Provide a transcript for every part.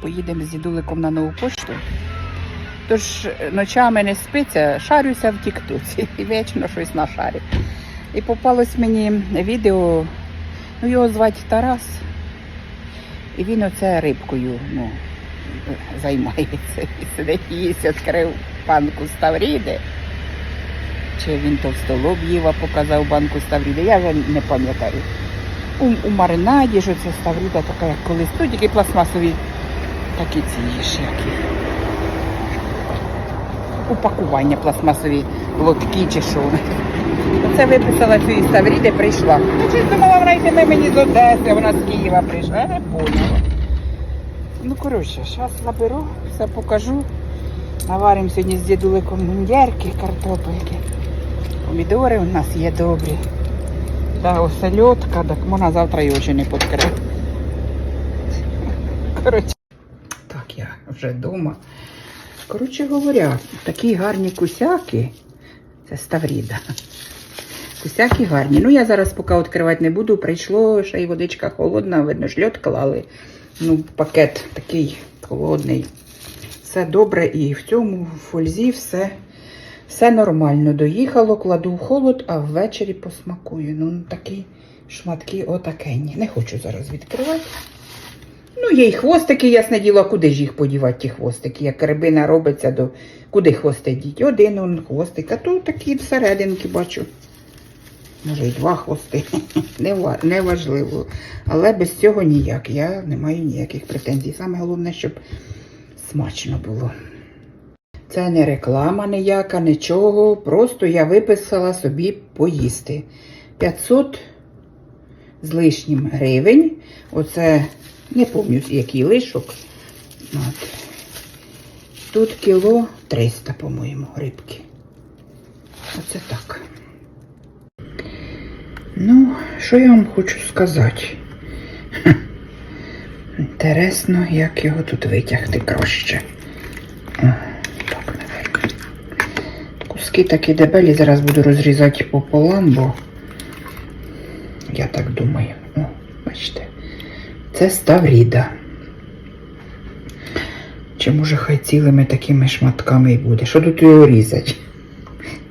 поїдемо з дідуликом на нову пошту. Тож е, ночами не спиться, шарюся в тіктоці і вічно щось нашарю. І попалось мені відео, ну його звати Тарас, і він оце рибкою ну, займається. І сидить їсть, відкрив банку ставріди. Чи він товстолоб їв, а показав банку ставріди, я вже не пам'ятаю. У, у маринаді ж оце ставріда така, як колись. Тут тільки пластмасові такі ці які. Упакування пластмасові лотки чи що. Оце виписала цю із Ставріди, прийшла. Ну, чи думала, вона мені з Одеси, вона з Києва прийшла. Я не поняла. Ну, коротше, зараз заберу, все покажу. Наваримо сьогодні з дідуликом мундярки, картопельки. Помідори у нас є добрі. Та осельотка, так можна завтра і очі не підкрити. Коротше. Вже вдома. Коротше говоря, такі гарні кусяки. Це Ставріда. Кусяки гарні. Ну, я зараз поки відкривати не буду. Прийшло, ще й водичка холодна, видно, ж льод клали. Ну, пакет такий холодний. Все добре і в цьому фользі все, все нормально. Доїхало, кладу в холод, а ввечері посмакую. Ну, такі шматки отакенні. Не хочу зараз відкривати. Ну, є й хвостики, ясне діло, а куди ж їх подівати, ті хвостики? Як рибина робиться, до куди хвости діть? Один он хвостик, а тут такі всерединки бачу. Може, й два хвости. Не, ва- не важливо. Але без цього ніяк. Я не маю ніяких претензій. Саме головне, щоб смачно було. Це не реклама ніяка, нічого. Просто я виписала собі поїсти. 500 з лишнім гривень. Оце не пам'ятаю, який лишок. От. Тут кіло 300, по-моєму, рибки. Оце так. Ну, що я вам хочу сказати? Інтересно, як його тут витягти краще. Так, наверх. Куски такі дебелі, зараз буду розрізати пополам, бо я так думаю. О, бачите. Це ставріда. Чи може хай цілими такими шматками і буде? Що тут його різати?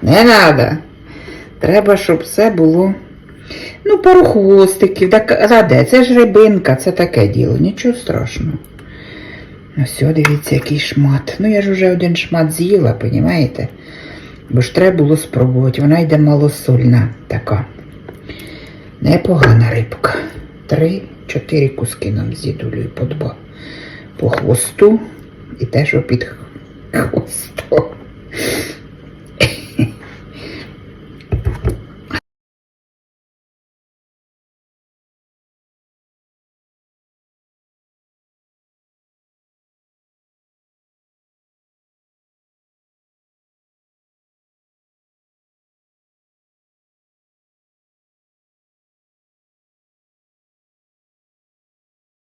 Не треба. Треба, щоб все було. Ну, пару хвостиків. Так, а де? Це ж рибинка, це таке діло, нічого страшного. Ось, о, дивіться, який шмат. Ну, я ж вже один шмат з'їла, понімаєте? Бо ж треба було спробувати. Вона йде малосольна така. Непогана рибка. Три-чотири куски нам з дідулею по два. По хвосту і те, що під хвостом.